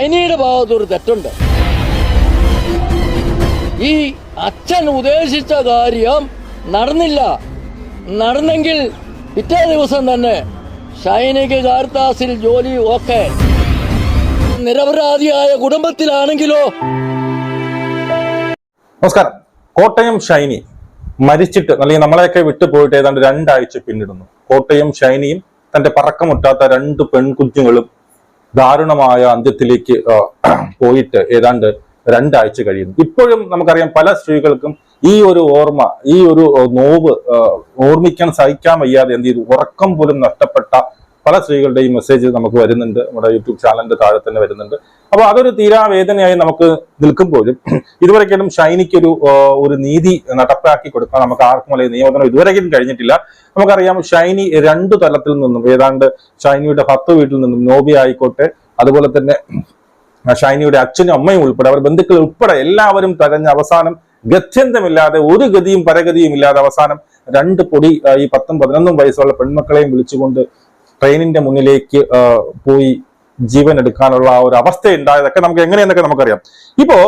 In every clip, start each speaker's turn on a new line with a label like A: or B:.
A: അനിയുടെ ഭാഗത്തൊരു തെറ്റുണ്ട്. ഈ അച്ഛൻ ഉദ്ദേശിച്ച കാര്യം നടന്നില്ല. നടന്നെങ്കിൽ പിറ്റേ ദിവസം തന്നെ ചൈനയ്ക്ക് കാർത്താസിൽ ജോലി ഓക്കെ. നിരപരാധിയായ കുടുംബത്തിലാണെങ്കിലോ?
B: നമസ്കാരം. കോട്ടയം ഷൈനി മരിച്ചിട്ട് അല്ലെങ്കിൽ നമ്മളെയൊക്കെ വിട്ടുപോയിട്ട് ഏതാണ്ട് രണ്ടാഴ്ച പിന്നിടുന്നു. കോട്ടയം ഷൈനിയും തന്റെ പറക്കമുട്ടാത്ത രണ്ട് പെൺകുഞ്ഞുങ്ങളും ദാരുണമായ അന്ത്യത്തിലേക്ക് പോയിട്ട് ഏതാണ്ട് രണ്ടാഴ്ച കഴിയുന്നു. ഇപ്പോഴും നമുക്കറിയാം പല സ്ത്രീകൾക്കും ഈ ഒരു ഓർമ്മ ഈ ഒരു നോവ് ഓർമ്മിക്കാൻ സഹിക്കാൻ വയ്യാതെ എന്ത് ചെയ്തു? ഉറക്കം പോലും നഷ്ടപ്പെട്ട പല സ്ത്രീകളുടെയും മെസ്സേജ് നമുക്ക് വരുന്നുണ്ട്. നമ്മുടെ യൂട്യൂബ് ചാനലിന്റെ താഴെ തന്നെ വരുന്നുണ്ട്. അപ്പൊ അതൊരു തീരാവേദനയായി നമുക്ക് നിൽക്കുമ്പോഴും ഇതുവരെയ്ക്കും ഷൈനിക്കൊരു ഒരു നീതി നടപ്പാക്കി കൊടുക്കാൻ നമുക്ക് ആർക്കും അല്ലെങ്കിൽ നിയമനം ഇതുവരെയ്ക്കും കഴിഞ്ഞിട്ടില്ല. നമുക്കറിയാം ഷൈനി രണ്ടു തലത്തിൽ നിന്നും ഏതാണ്ട് ഷൈനിയുടെ ഭത്ത് വീട്ടിൽ നിന്നും നോബി ആയിക്കോട്ടെ അതുപോലെ തന്നെ ഷൈനിയുടെ അച്ഛനും അമ്മയും ഉൾപ്പെടെ അവർ ബന്ധുക്കൾ ഉൾപ്പെടെ എല്ലാവരും തകഞ്ഞ അവസാനം ഗത്യന്തമില്ലാതെ ഒരു ഗതിയും പരഗതിയും ഇല്ലാതെ അവസാനം രണ്ട് പൊടി ഈ പത്തും പതിനൊന്നും വയസ്സുള്ള പെൺമക്കളെയും വിളിച്ചുകൊണ്ട് ട്രെയിനിന്റെ മുന്നിലേക്ക് പോയി ജീവൻ എടുക്കാനുള്ള ആ ഒരു അവസ്ഥ ഉണ്ടായതൊക്കെ നമുക്ക് എങ്ങനെയെന്നൊക്കെ നമുക്കറിയാം. ഇപ്പോ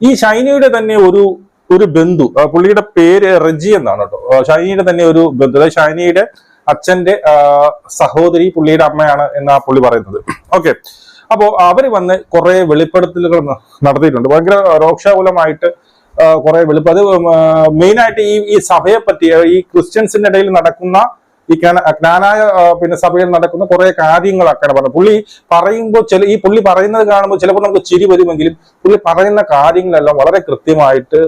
B: ഈ ഷൈനിയുടെ തന്നെ ഒരു ഒരു ബന്ധു പുള്ളിയുടെ പേര് റജി എന്നാണ് കേട്ടോ. ഷൈനിയുടെ തന്നെ ഒരു ബന്ധു. അതായത് ഷൈനിയുടെ അച്ഛന്റെ സഹോദരി പുള്ളിയുടെ അമ്മയാണ് എന്നാ പുള്ളി പറയുന്നത്. ഓക്കെ. അപ്പോ അവർ വന്ന് കുറെ വെളിപ്പെടുത്തലുകൾ നടത്തിയിട്ടുണ്ട്. ഭയങ്കര രോക്ഷാകുലമായിട്ട് കുറെ വെളിപ്പെടുത്തി അത് മെയിനായിട്ട് ഈ ഈ സഭയെ പറ്റി ഈ ക്രിസ്ത്യൻസിന്റെ ഇടയിൽ നടക്കുന്ന ഈ ജ്ഞാന- ജ്ഞാനായ പിന്നെ സഭയിൽ നടക്കുന്ന കുറെ കാര്യങ്ങളൊക്കെയാണ് പറഞ്ഞത്. പുള്ളി പറയുമ്പോൾ ചില ഈ പുള്ളി പറയുന്നത് കാണുമ്പോൾ ചിലപ്പോൾ നമുക്ക് ചിരി വരുമെങ്കിലും പുള്ളി പറയുന്ന കാര്യങ്ങളെല്ലാം വളരെ കൃത്യമായിട്ട്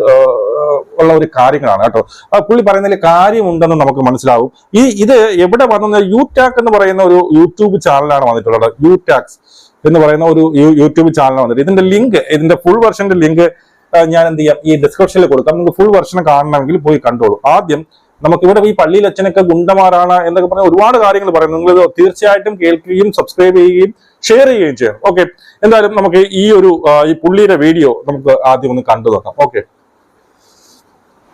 B: ഉള്ള ഒരു കാര്യങ്ങളാണ് കേട്ടോ. പുള്ളി പറയുന്നതിൽ കാര്യമുണ്ടെന്ന് നമുക്ക് മനസ്സിലാവും. ഈ ഇത് എവിടെ വന്നത് യൂടാക് എന്ന് പറയുന്ന ഒരു യൂട്യൂബ് ചാനലാണ് വന്നിട്ടുള്ളത്. യൂടാക്സ് എന്ന് പറയുന്ന ഒരു യൂട്യൂബ് ചാനലാണ് വന്നിട്ട് ഇതിന്റെ ലിങ്ക് ഇതിന്റെ ഫുൾ വെർഷന്റെ ലിങ്ക് ഞാൻ എന്ത് ചെയ്യാം? ഈ ഡിസ്ക്രിപ്ഷനിൽ കൊടുക്കാം. നിങ്ങൾക്ക് ഫുൾ വെർഷൻ കാണണമെങ്കിൽ പോയി കണ്ടോളൂ. ആദ്യം നമുക്ക് ഇവിടെ ഈ പള്ളിയിൽ അച്ഛനൊക്കെ ഗുണ്ടമാരാണ് എന്നൊക്കെ പറഞ്ഞ ഒരുപാട് കാര്യങ്ങൾ പറയുന്നു. നിങ്ങൾ തീർച്ചയായിട്ടും കേൾക്കുകയും സബ്സ്ക്രൈബ് ചെയ്യുകയും ഷെയർ ചെയ്യുകയും ചെയ്യാം. ഓക്കെ എന്തായാലും നമുക്ക് ഈ ഒരു ഈ പുള്ളിയുടെ വീഡിയോ നമുക്ക് ആദ്യം ഒന്ന് കണ്ടു നോക്കാം. ഓക്കെ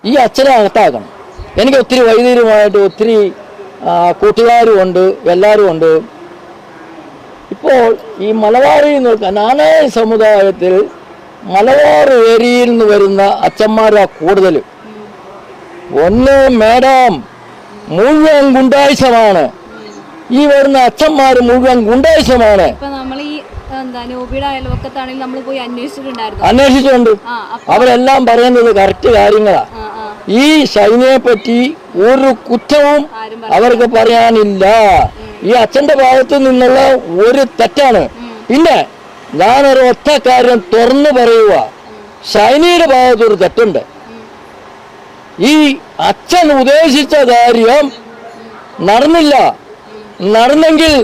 A: ഈ അച്ഛനെ അകത്താക്കണം. എനിക്ക് ഒത്തിരി വൈദ്യുതിയുമായിട്ട് ഒത്തിരി കൂട്ടുകാരും ഉണ്ട് എല്ലാവരും ഉണ്ട് ഇപ്പോൾ ഈ മലബാറിൽ നിന്ന് നാനായ സമുദായത്തിൽ മലബാർ ഏരിയയിൽ നിന്ന് വരുന്ന അച്ഛന്മാരാണ് കൂടുതലും. ഒന്ന് മേഡം മുഴുവൻ ഗുണ്ടായുസമാണ് ഈ വരുന്ന അച്ഛന്മാർ മുഴുവൻ ഗുണ്ടായുസമാണ്
C: അന്വേഷിച്ചുണ്ട്
A: അവരെല്ലാം പറയുന്നത് കറക്റ്റ് കാര്യങ്ങളാ. ഈ ഷൈനയെ പറ്റി ഒരു കുറ്റവും അവർക്ക് പറയാനില്ല. ഈ അച്ഛന്റെ ഭാഗത്ത് നിന്നുള്ള ഒരു തെറ്റാണ്. പിന്നെ ഞാനൊരു ഒറ്റ കാര്യം തുറന്നു പറയുക ഷൈനിയുടെ ഭാഗത്ത് ഒരു തെറ്റുണ്ട്. ഈ അച്ഛൻ ഉദ്ദേശിച്ച കാര്യം നടന്നില്ല. നടന്നെങ്കിൽ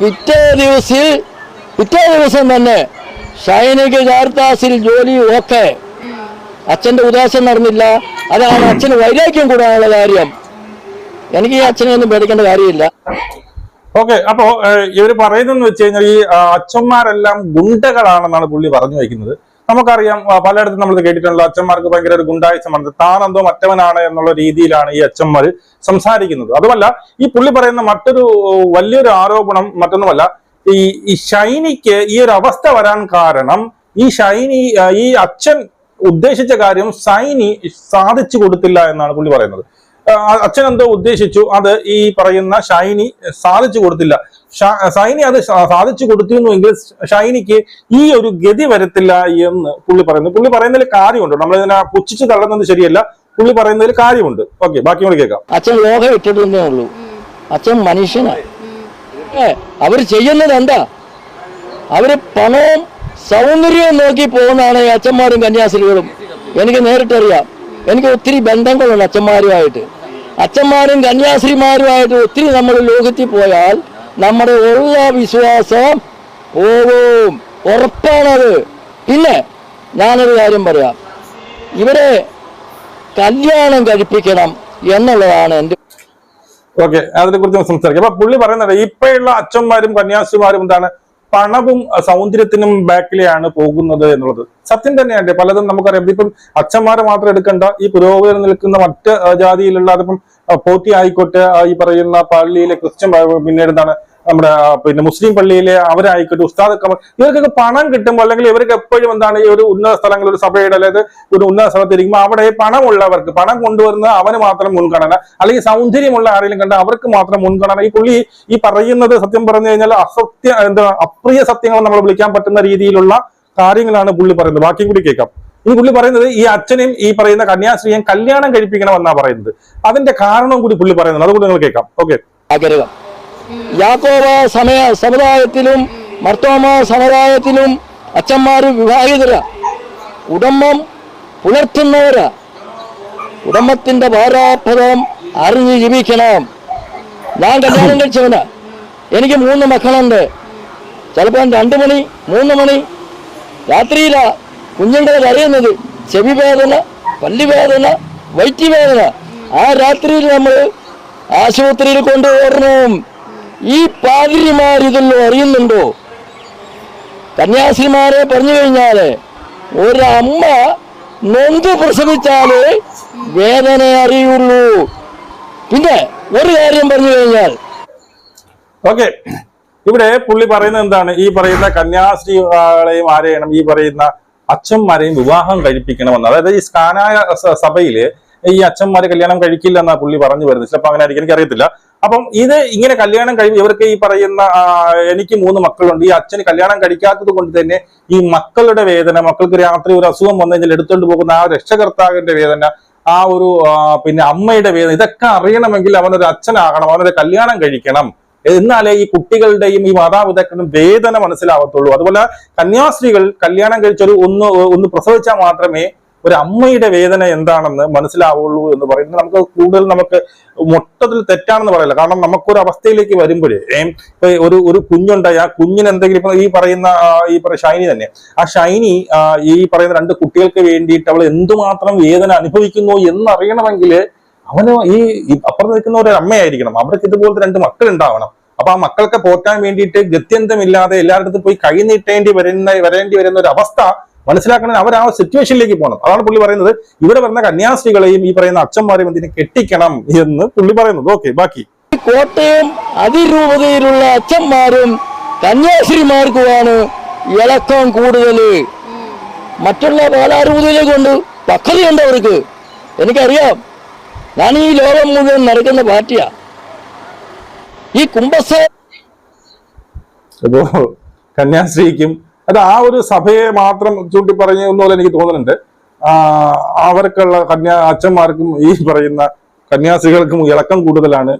A: പിറ്റേ ദിവസിൽ പിറ്റേ ദിവസം തന്നെ സൈനിക കാർത്താസിൽ ജോലി ഓക്കെ അച്ഛന്റെ ഉദ്ദേശം നടന്നില്ല. അതാണ് അച്ഛന് വൈരാഗ്യം കൂടാനുള്ള കാര്യം. എനിക്ക് ഈ അച്ഛനെ ഒന്നും പേടിക്കേണ്ട കാര്യമില്ല.
B: ഓക്കെ അപ്പോ ഇവർ പറയുന്നതെന്ന് വെച്ച് കഴിഞ്ഞാൽ ഈ അച്ഛന്മാരെല്ലാം ഗുണ്ടകളാണെന്നാണ് പുള്ളി പറഞ്ഞു വയ്ക്കുന്നത്. നമുക്കറിയാം പലയിടത്തും നമ്മൾ കേട്ടിട്ടുള്ള അച്ഛന്മാർക്ക് ഭയങ്കര ഒരു ഗുണ്ടായുസമാണ് താനെന്തോ മറ്റവനാണ് എന്നുള്ള രീതിയിലാണ് ഈ അച്ഛന്മാർ സംസാരിക്കുന്നത്. അതുമല്ല ഈ പുള്ളി പറയുന്ന മറ്റൊരു വലിയൊരു ആരോപണം മറ്റൊന്നുമല്ല ഈ ഈ ഷൈനിക്ക് ഈ ഒരു അവസ്ഥ വരാൻ കാരണം ഈ ഷൈനി ഈ അച്ഛൻ ഉദ്ദേശിച്ച കാര്യം സൈനി സാധിച്ചു കൊടുത്തില്ല എന്നാണ് പുള്ളി പറയുന്നത്. അച്ഛൻ എന്തോ ഉദ്ദേശിച്ചു അത് ഈ പറയുന്ന ഷൈനി സാധിച്ചു കൊടുത്തില്ല. ഷൈനി അത് സാധിച്ചു കൊടുത്തിരുന്നു എങ്കിൽ ഷൈനിക്ക് ഈ ഒരു ഗതി വരത്തില്ല എന്ന് പുള്ളി പറയുന്നു. പുള്ളി പറയുന്നതിൽ കാര്യമുണ്ട്. നമ്മൾ ഇതിനെ പുച്ഛിച്ച് തള്ളുന്നത് ശരിയല്ല. പുള്ളി പറയുന്നതിൽ കാര്യമുണ്ട്. ഓക്കെ ബാക്കി കൂടി കേൾക്കാം.
A: അച്ഛൻ ലോകം ഇട്ടിട്ടുണ്ടേ ഉള്ളൂ. അച്ഛൻ മനുഷ്യനാണ് അവർ ചെയ്യുന്നത് എന്താ? അവർ പണവും സൗന്ദര്യവും നോക്കി പോകുന്നതാണ് അച്ഛന്മാരും കന്യാസ്ത്രീകളും. എനിക്ക് നേരിട്ടറിയാം. എനിക്ക് ഒത്തിരി ബന്ധങ്ങളുണ്ട് അച്ഛന്മാരുമായിട്ട്. അച്ഛന്മാരും കന്യാസ്ത്രീമാരുമായിട്ട് ഒത്തിരി നമ്മൾ ലോകത്തിൽ പോയാൽ നമ്മുടെ എല്ലാ വിശ്വാസം ഓവും ഉറപ്പാണത്. പിന്നെ ഞാനൊരു കാര്യം പറയാം. ഇവരെ കല്യാണം കഴിപ്പിക്കണം എന്നുള്ളതാണ് എന്റെ
B: ഓക്കെ അതിനെ കുറിച്ച് സംസാരിക്കാം. അപ്പൊ പുള്ളി പറയുന്നത് ഇപ്പോഴുള്ള അച്ഛന്മാരും കന്യാസ്ത്രീമാരും എന്താണ് പണവും സൗന്ദര്യത്തിനും ബാക്കിലെയാണ് പോകുന്നത് എന്നുള്ളത്. സത്യം തന്നെയാണ് പലതും നമുക്കറിയാം. ഇപ്പം അച്ഛന്മാരെ മാത്രം എടുക്കേണ്ട. ഈ പുരോഗതി നിൽക്കുന്ന മറ്റ് ജാതിയിലുള്ള അതിപ്പം പോത്തി ആയിക്കോട്ടെ ഈ പറയുന്ന പള്ളിയിലെ ക്രിസ്ത്യൻ പിന്നീട് എന്താണ് നമ്മുടെ പിന്നെ മുസ്ലിം പള്ളിയിലെ അവരായിക്കോട്ടെ ഉസ്താദ് ഇവർക്കൊക്കെ പണം കിട്ടുമ്പോൾ അല്ലെങ്കിൽ ഇവർക്ക് എപ്പോഴും എന്താണ് ഈ ഒരു ഉന്നത സ്ഥലങ്ങളിൽ ഒരു സഭയുടെ അല്ലെങ്കിൽ ഒരു ഉന്നത സ്ഥലത്ത് ഇരിക്കുമ്പോൾ അവിടെ പണമുള്ളവർക്ക് പണം കൊണ്ടുവരുന്ന അവന് മാത്രം മുൻഗണന അല്ലെങ്കിൽ സൗന്ദര്യമുള്ള ആരെങ്കിലും കണ്ട അവർക്ക് മാത്രം മുൻഗണന. ഈ പുള്ളി ഈ പറയുന്നത് സത്യം പറഞ്ഞു കഴിഞ്ഞാൽ അസത്യ എന്താ അപ്രിയ സത്യങ്ങൾ നമ്മൾ വിളിക്കാൻ പറ്റുന്ന രീതിയിലുള്ള കാര്യങ്ങളാണ് പുള്ളി പറയുന്നത്. ബാക്കിയും കൂടി കേൾക്കാം. ഈ പുള്ളി പറയുന്നത് ഈ അച്ഛനെയും ഈ പറയുന്ന കന്യാസ്ത്രീയും കല്യാണം കഴിപ്പിക്കണമെന്നാണ് പറയുന്നത്. അതിന്റെ കാരണവും കൂടി പുള്ളി പറയുന്നത്. അതുകൂടി നിങ്ങൾ കേൾക്കാം. ഓക്കെ.
A: യാക്കോബ സമയ സമുദായത്തിലും മർത്തോമ സമുദായത്തിലും അച്ഛന്മാർ വിവാഹിതര. കുടുംബം പുലർത്തുന്നവരാ. കുടുംബത്തിന്റെ ഭാരാപദം അറിഞ്ഞ് ജീവിക്കണം. ഞാൻ കല്യാണം കഴിച്ചവനാ എനിക്ക് മൂന്ന് മക്കളുണ്ട്. ചിലപ്പോൾ രണ്ട് മണി മൂന്ന് മണി. രാത്രിയിലാ കുഞ്ഞുങ്ങളെ കരയുന്നത്. ചെവി വേദന പല്ലുവേദന വയറ്റി വേദന ആ രാത്രിയിൽ നമ്മൾ ആശുപത്രിയിൽ കൊണ്ടുപോകണം ഈ പാതിരിമാർ ഇതെല്ലാം അറിയുന്നുണ്ടോ? കന്യാസിമാരെ പറഞ്ഞു കഴിഞ്ഞാൽ ഒരമ്മ നൊന്ത് പ്രസവിച്ചാലേ വേദന അറിയുള്ളൂ. പിന്നെ ഒരു കാര്യം പറഞ്ഞു കഴിഞ്ഞാൽ
B: ഓക്കെ. ഇവിടെ പുള്ളി പറയുന്നത് എന്താണ്? ഈ പറയുന്ന കന്യാസ്ത്രീകളെയും ആരെയും ഈ പറയുന്ന അച്ഛന്മാരെയും വിവാഹം കഴിപ്പിക്കണമെന്ന്. അതായത് ഈ സ്കാനായ സഭയിൽ ഈ അച്ഛന്മാര് കല്യാണം കഴിക്കില്ല എന്നാ പുള്ളി പറഞ്ഞു വരുന്നത്. ചിലപ്പോൾ അങ്ങനെ ആയിരിക്കും എനിക്കറിയത്തില്ല. അപ്പം ഇത് ഇങ്ങനെ കല്യാണം കഴിഞ്ഞ് ഇവർക്ക് ഈ പറയുന്ന എനിക്ക് മൂന്ന് മക്കളുണ്ട്. ഈ അച്ഛന് കല്യാണം കഴിക്കാത്തത് കൊണ്ട് തന്നെ ഈ മക്കളുടെ വേദന മക്കൾക്ക് രാത്രി ഒരു അസുഖം വന്നു കഴിഞ്ഞാൽ എടുത്തുകൊണ്ട് പോകുന്ന ആ രക്ഷകർത്താവിന്റെ വേദന ആ ഒരു പിന്നെ അമ്മയുടെ വേദന ഇതൊക്കെ അറിയണമെങ്കിൽ അവനൊരു അച്ഛനാകണം അവനൊരു കല്യാണം കഴിക്കണം. എന്നാലേ ഈ കുട്ടികളുടെയും ഈ മാതാപിതാക്കളുടെയും വേദന മനസ്സിലാവത്തുള്ളൂ. അതുപോലെ കന്യാസ്ത്രീകൾ കല്യാണം കഴിച്ചൊരു ഒന്ന് ഒന്ന് പ്രസവിച്ചാൽ മാത്രമേ ഒരു അമ്മയുടെ വേദന എന്താണെന്ന് മനസ്സിലാവുള്ളൂ എന്ന് പറയുന്നത് നമുക്ക് കൂടുതൽ നമുക്ക് മൊത്തത്തിൽ തെറ്റാണെന്ന് പറയില്ല. കാരണം നമുക്കൊരു അവസ്ഥയിലേക്ക് വരുമ്പോഴേ ഇപ്പൊ ഒരു ഒരു കുഞ്ഞുണ്ടായി ആ കുഞ്ഞിന് എന്തെങ്കിലും ഇപ്പൊ ഈ പറയുന്ന ഈ പറയുന്ന ഷൈനി തന്നെ. ആ ഷൈനി ഈ പറയുന്ന രണ്ട് കുട്ടികൾക്ക് വേണ്ടിയിട്ട് അവൾ എന്തുമാത്രം വേദന അനുഭവിക്കുന്നു എന്നറിയണമെങ്കിൽ അവന് ഈ ഈ അപ്പുറത്ത് നിൽക്കുന്ന ഒരു അമ്മയായിരിക്കണം. അവർക്ക് ഇതുപോലത്തെ രണ്ട് മക്കൾ ഉണ്ടാവണം അപ്പൊ ആ മക്കൾക്ക് പോറ്റാൻ വേണ്ടിയിട്ട് ഗത്യന്തമില്ലാതെ എല്ലായിടത്തും പോയി കൈ നീട്ടേണ്ടി വരുന്ന വരേണ്ടി വരുന്ന ഒരു അവസ്ഥ മനസ്സിലാക്കണമെങ്കിൽ അവർ ആ സിറ്റുവേഷനിലേക്ക് പോകണം. അതാണ് പുള്ളി പറയുന്നത്. ഇവിടെ വരുന്ന കന്യാസ്ത്രീകളെയും ഈ പറയുന്ന അച്ഛന്മാരെയും ഇതിനെ കെട്ടിക്കണം എന്ന് പുള്ളി പറയുന്നത്. ഓക്കെ ബാക്കി.
A: കോട്ടയം അതിരൂപതയിലുള്ള അച്ഛന്മാരും കന്യാസ്ത്രീമാർക്കുമാണ് ഇളക്കം കൂടുതൽ. മറ്റുള്ള ബാലാരൂപതയിലേക്കൊണ്ട് കൊണ്ട് പക്വതയുണ്ട് അവർക്ക്. എനിക്കറിയാം. ഞാൻ ഈ ലോകം മുഴുവൻ നടക്കുന്ന പാർട്ടിയാ. ഈ കുംഭസ്ഥ
B: അപ്പോ കന്യാസ്ത്രീക്കും അത് ആ ഒരു സഭയെ മാത്രം ചൂണ്ടി പറഞ്ഞു എന്നപോലെ എനിക്ക് തോന്നുന്നുണ്ട്. ആ അവർക്കുള്ള കന്യാ അച്ഛന്മാർക്കും ഈ പറയുന്ന കന്യാസികൾക്കും ഇളക്കം കൂടുതലാണ്.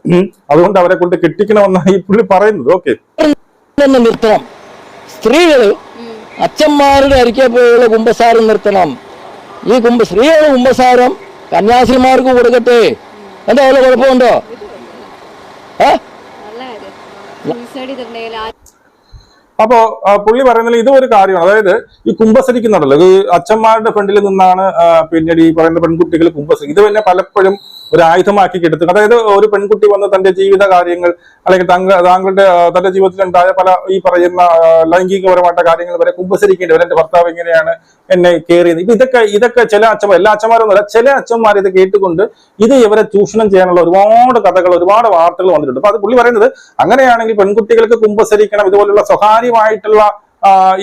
B: അതുകൊണ്ട് അവരെ കൊണ്ട് കെട്ടിക്കണമെന്നാണ് ഈ പുള്ളി പറയുന്നത്. ഓക്കെ.
A: നിർത്തണം. സ്ത്രീകൾ അച്ഛന്മാരുടെ അരിക്കെ പോയുള്ള കുംഭസാരം നിർത്തണം. ഈ കുംഭ സ്ത്രീകളുടെ കുംഭസാരം കന്യാസിമാർക്ക് കൊടുക്കട്ടെ. എന്താ അവളെ കുഴപ്പമുണ്ടോ? ഏ
C: നല്ല കാര്യം സൂയിസൈഡ് ചെയ്തിട്ടുണ്ടെങ്കിൽ ആ
B: അപ്പോ പുള്ളി പറയുന്നത് ഇത് ഒരു കാര്യമാണ്. അതായത് ഈ കുംഭസരിക്ക് ഈ അച്ഛന്മാരുടെ ഫ്രണ്ടിൽ നിന്നാണ് പിന്നീട് ഈ പറയുന്ന പെൺകുട്ടികൾ കുംഭസരി. ഇത് തന്നെ പലപ്പോഴും ഒരു ആയുധമാക്കി എടുത്തു അതായത് ഒരു പെൺകുട്ടി വന്ന് തന്റെ ജീവിത കാര്യങ്ങൾ അല്ലെങ്കിൽ താങ്കൾ താങ്കളുടെ തന്റെ ജീവിതത്തിലുണ്ടായ പല ഈ പറയുന്ന ലൈംഗികപരമായിട്ട കാര്യങ്ങൾ വരെ കുമ്പസരിക്കേണ്ടി വരും. എന്റെ ഭർത്താവ് എങ്ങനെയാണ് എന്നെ കയറിയത് ഇപ്പൊ ഇതൊക്കെ ഇതൊക്കെ ചില അച്ഛന്മാർ എല്ലാ അച്ഛന്മാരും ഒന്നുമല്ല ചില അച്ഛന്മാർ ഇത് കേട്ടുകൊണ്ട് ഇത് ഇവരെ ചൂഷണം ചെയ്യാനുള്ള ഒരുപാട് കഥകൾ ഒരുപാട് വാർത്തകൾ വന്നിട്ടുണ്ട്. അപ്പൊ അത് പുള്ളി പറയുന്നത് അങ്ങനെയാണെങ്കിൽ പെൺകുട്ടികൾക്ക് കുമ്പസരിക്കണം ഇതുപോലുള്ള സ്വകാര്യമായിട്ടുള്ള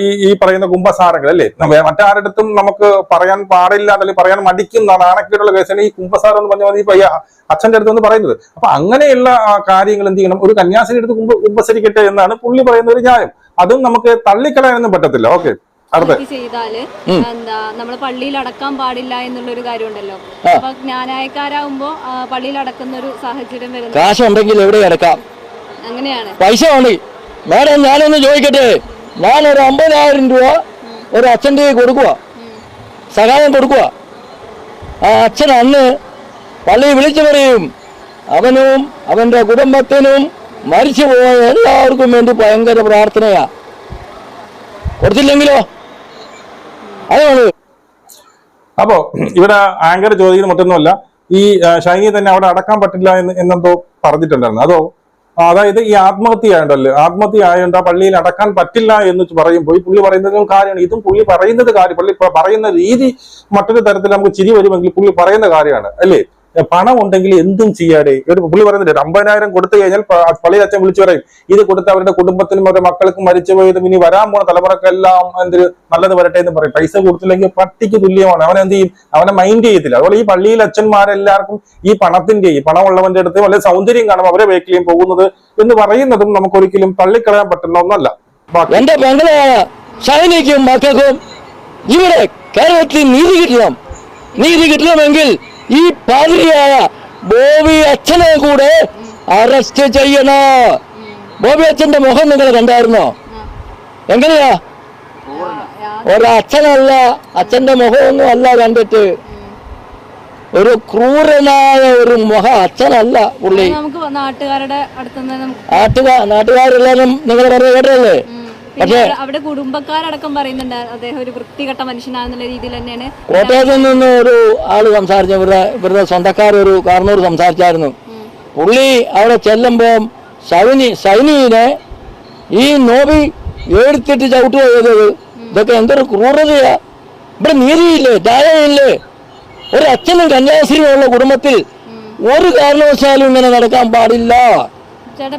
B: ഈ ഈ പറയുന്ന കുംഭസാരങ്ങൾ അല്ലേ? മറ്റാരടുത്തും നമുക്ക് പറയാൻ പാടില്ല അല്ലെങ്കിൽ പറയാൻ മടിക്കുന്ന നാണക്കേടുള്ള കേസാണ് ഈ കുംഭസാരം എന്ന് പറഞ്ഞാൽ മതി അച്ഛന്റെ അടുത്ത് എന്ന് പറയുന്നത്. അപ്പൊ അങ്ങനെയുള്ള കാര്യങ്ങൾ എന്ത് ചെയ്യണം? ഒരു കന്യാസിനെ എടുത്ത് കുംഭ കുംഭസരിക്കട്ടെ എന്നാണ് പുള്ളി പറയുന്ന ഒരു ന്യായം. അതും നമുക്ക് തള്ളിക്കളയാനൊന്നും പറ്റത്തില്ല. ഓക്കെ
C: ചെയ്താൽ എന്താ നമ്മൾ പള്ളിയിൽ അടക്കാൻ പാടില്ല എന്നുള്ള ഒരു
A: കാര്യം ഉണ്ടല്ലോ
C: അപ്പൊ ജ്ഞാനായക്കാരാകുമ്പോ പള്ളിയിൽ അടക്കുന്ന ഒരു സാഹചര്യം വരുന്നത്.
A: കാശുണ്ടെങ്കിൽ എവിടെ അടക്കാം.
C: അങ്ങനെയാണ്.
A: പൈസ ഉണ്ട് മേഡം ഞാനൊന്ന് ചോദിക്കട്ടെ? ഞാൻ ഒരു അമ്പതിനായിരം രൂപ ഒരു അച്ഛന്റെ കൊടുക്കുക സഹായം കൊടുക്കുക ആ അച്ഛൻ അന്ന് പള്ളി വിളിച്ചു പറയും അവനും അവന്റെ കുടുംബത്തിനും മരിച്ചു പോയ എല്ലാവർക്കും വേണ്ടി ഭയങ്കര പ്രാർത്ഥനയാ. കൊടുത്തില്ലെങ്കിലോ? അതാണ്.
B: അപ്പോ ഇവിടെ ആങ്കർ ചോദിക്കുന്നത് മറ്റൊന്നുമല്ല ഈ ഷൈനി തന്നെ അവിടെ അടക്കാൻ പറ്റില്ല എന്ന് എന്നെന്തോ പറഞ്ഞിട്ടുണ്ടായിരുന്നു. അതോ അതായത് ഈ ആത്മഹത്യ ആയതുണ്ടല്ലോ ആത്മഹത്യ ആ പള്ളിയിൽ അടക്കാൻ പറ്റില്ല എന്ന് പറയുമ്പോൾ ഈ പുള്ളി പറയുന്നതിനും കാര്യമാണ്. ഇതും പുള്ളി പറയുന്നത് കാര്യം പുള്ളി പറയുന്ന രീതി മറ്റൊരു തരത്തിൽ നമുക്ക് ചിരി വരുമെങ്കിൽ പുള്ളി പറയുന്ന കാര്യമാണ്. അല്ലേ? പണം ഉണ്ടെങ്കിൽ എന്തും ചെയ്യാടേ? ഒരു പുള്ളി പറയുന്നില്ല ഒരു അമ്പതിനായിരം കൊടുത്തു കഴിഞ്ഞാൽ പള്ളിയിൽ അച്ഛൻ വിളിച്ചു പറയും. ഇത് കൊടുത്ത് അവരുടെ കുടുംബത്തിനും അവരുടെ മക്കൾക്കും മരിച്ചു പോയതും ഇനി വരാൻ പോണ തലമുറക്കെല്ലാം എന്തൊരു നല്ലത് വരട്ടെ എന്ന് പറയും. പൈസ കൊടുത്തില്ലെങ്കിൽ പട്ടിക്ക് തുല്യമാണ്. അവൻ എന്ത് ചെയ്യും? അവനെ മൈൻഡ് ചെയ്യത്തില്ല. അതുപോലെ ഈ പള്ളിയിൽ അച്ഛന്മാരെല്ലാവർക്കും ഈ പണത്തിന്റെ ഈ പണമുള്ളവന്റെ അടുത്ത് വളരെ സൗന്ദര്യം കാണും. അവരെ വേക്കിലും പോകുന്നത് എന്ന് പറയുന്നതും നമുക്കൊരിക്കലും തള്ളിക്കളയാൻ പറ്റുന്ന ഒന്നല്ല.
A: എന്റെ ഷൈനിക്കും മക്കൾക്കും ഇവിടെ കേരളത്തിൽ നീതി കിട്ടണം. നീതി കിട്ടണമെങ്കിൽ ഈ പാതിരിയായ ബോബി അച്ഛനെ കൂടെ അറസ്റ്റ് ചെയ്യണം? ബോബി അച്ഛന്റെ മുഖം നിങ്ങൾ കണ്ടായിരുന്നോ? എങ്ങനെയാ? ഒരച്ഛനല്ല അച്ഛന്റെ മുഖമൊന്നും അല്ല കണ്ടിട്ട്. ഒരു ക്രൂരനായ ഒരു മുഖ അച്ഛനല്ല പുള്ളി.
C: നാട്ടുകാരുടെ
A: നാട്ടുകാരെല്ലാരും നിങ്ങൾ പറഞ്ഞു കേട്ടല്ലേ?
C: പിന്നെ അവിടെ കുടുംബക്കാരടക്കം പറയുന്നുണ്ട് അദ്ദേഹം ഒരു വൃത്തികെട്ട മനുഷ്യനാണെന്നുള്ള രീതിയിൽ തന്നെയാണ്.
A: കോട്ടയത്ത് നിന്ന് ഒരു ആൾ സംസാരിച്ചു ഇവരുടെ ഇവരുടെ സ്വന്തക്കാർ ഒരു കാർന്നൂർ സംസാരിച്ചായിരുന്നു. പുള്ളി അവിടെ ചെല്ലുമ്പോൾ സൈനി സൈനിനെ ഈ നോബി എടുത്തിട്ട് ചവിട്ടുക ചെയ്തത്. ഇതൊക്കെ എന്തൊരു ക്രൂരതയാ. ഇവിടെ നീതിയില്ലേ? ന്യായമില്ലേ? ഒരു അച്ഛനും കന്യാസ്ത്രീയും ഉള്ള കുടുംബത്തിൽ ഒരു കാരണവശാലും ഇങ്ങനെ നടക്കാൻ പാടില്ല.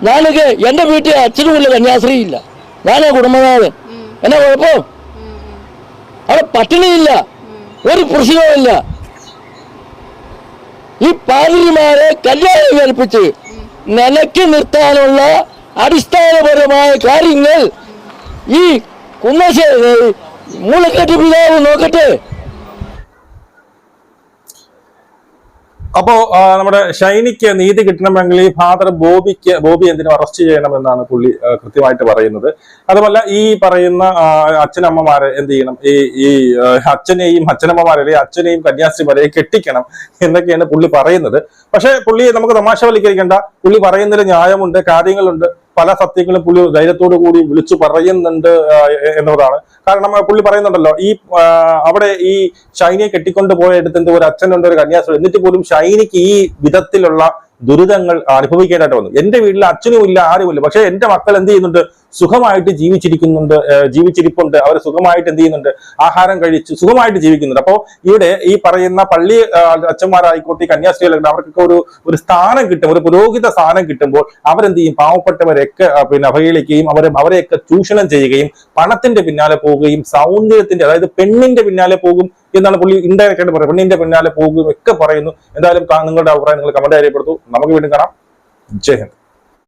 A: ഞാനൊക്കെ എന്റെ വീട്ടിൽ അച്ഛനും ഉള്ള കന്യാസ്ത്രീ ഇല്ല ഞാനാ കുടുംബനാഥൻ. എന്നാ കുഴപ്പം? അവിടെ പട്ടിണിയില്ല. ഒരു പ്രശ്നവുമില്ല. ഈ പാതിരിമാരെ കല്യാണം കൽപ്പിച്ച് നിലയ്ക്ക് നിർത്താനുള്ള അടിസ്ഥാനപരമായ കാര്യങ്ങൾ ഈ കുന്നശ്ശേരി മൂളക്കെട്ട് പിതാവ് നോക്കട്ടെ?
B: അപ്പോ നമ്മുടെ ഷൈനിക്ക് നീതി കിട്ടണമെങ്കിൽ ഈ ഫാദർ ബോബിക്ക് ബോബി എന്തിനും അറസ്റ്റ് ചെയ്യണമെന്നാണ് പുള്ളി ആ, കൃത്യമായിട്ട് പറയുന്നത്. അതുപോലെ ഈ പറയുന്ന അച്ഛനമ്മമാരെ എന്ത് ചെയ്യണം? ഈ ഈ അച്ഛനെയും അച്ഛനമ്മമാരെ അച്ഛനെയും കന്യാസ്ത്രീമാരെ കെട്ടിക്കണം എന്നൊക്കെയാണ് പുള്ളി പറയുന്നത്. പക്ഷെ പുള്ളി നമുക്ക് തമാശവൽക്കരിക്കേണ്ട. പുള്ളി പറയുന്നതിൽ ന്യായമുണ്ട് കാര്യങ്ങളുണ്ട്. പല സത്യങ്ങളും പുള്ളി ധൈര്യത്തോടു കൂടി വിളിച്ചു പറയുന്നുണ്ട് എന്നുള്ളതാണ് കാരണം പുള്ളി പറയുന്നുണ്ടല്ലോ ഈ അവിടെ ഈ ഷൈനിയെ കെട്ടിക്കൊണ്ട് പോയ അടുത്ത് ഒരു അച്ഛനുണ്ട് ഒരു കന്യാസ്ത്രീ എന്നിട്ട് പോലും ഷൈനിക്ക് ഈ വിധത്തിലുള്ള ദുരിതങ്ങൾ അനുഭവിക്കേണ്ടതായിട്ട് വന്നു. എന്റെ വീട്ടിൽ അച്ഛനും ഇല്ല ആരുമില്ല. പക്ഷെ എന്റെ മക്കൾ എന്ത് ചെയ്യുന്നുണ്ട്? സുഖമായിട്ട് ജീവിച്ചിരിക്കുന്നുണ്ട് ജീവിച്ചിരിപ്പുണ്ട് അവർ സുഖമായിട്ട് എന്ത് ചെയ്യുന്നുണ്ട് ആഹാരം കഴിച്ച് സുഖമായിട്ട് ജീവിക്കുന്നുണ്ട്. അപ്പോൾ ഇവിടെ ഈ പറയുന്ന പള്ളി അച്ഛന്മാരായിക്കോട്ടെ ഈ കന്യാസ്ത്രീകളൊക്കെ അവർക്കൊക്കെ ഒരു ഒരു സ്ഥാനം കിട്ടും ഒരു പുരോഹിത സ്ഥാനം കിട്ടുമ്പോൾ അവരെന്ത് ചെയ്യും പാവപ്പെട്ടവരെയൊക്കെ പിന്നെ അവഹേളിക്കുകയും അവരെ അവരെയൊക്കെ ചൂഷണം ചെയ്യുകയും പണത്തിന്റെ പിന്നാലെ പോവുകയും സൗന്ദര്യത്തിന്റെ അതായത് പെണ്ണിന്റെ പിന്നാലെ പോകും എന്നാണ് പുള്ളി ഇൻഡയറക്റ്റ് ആയിട്ട് പറയുന്നത്. പെണ്ണിന്റെ പിന്നാലെ പോകും ഒക്കെ പറയുന്നു. എന്തായാലും നിങ്ങളുടെ അഭിപ്രായം നിങ്ങൾ കമന്റ് അറിയപ്പെടുത്തു നമുക്ക് വീണ്ടും കാണാം. ജയ് ഹിന്ദ്.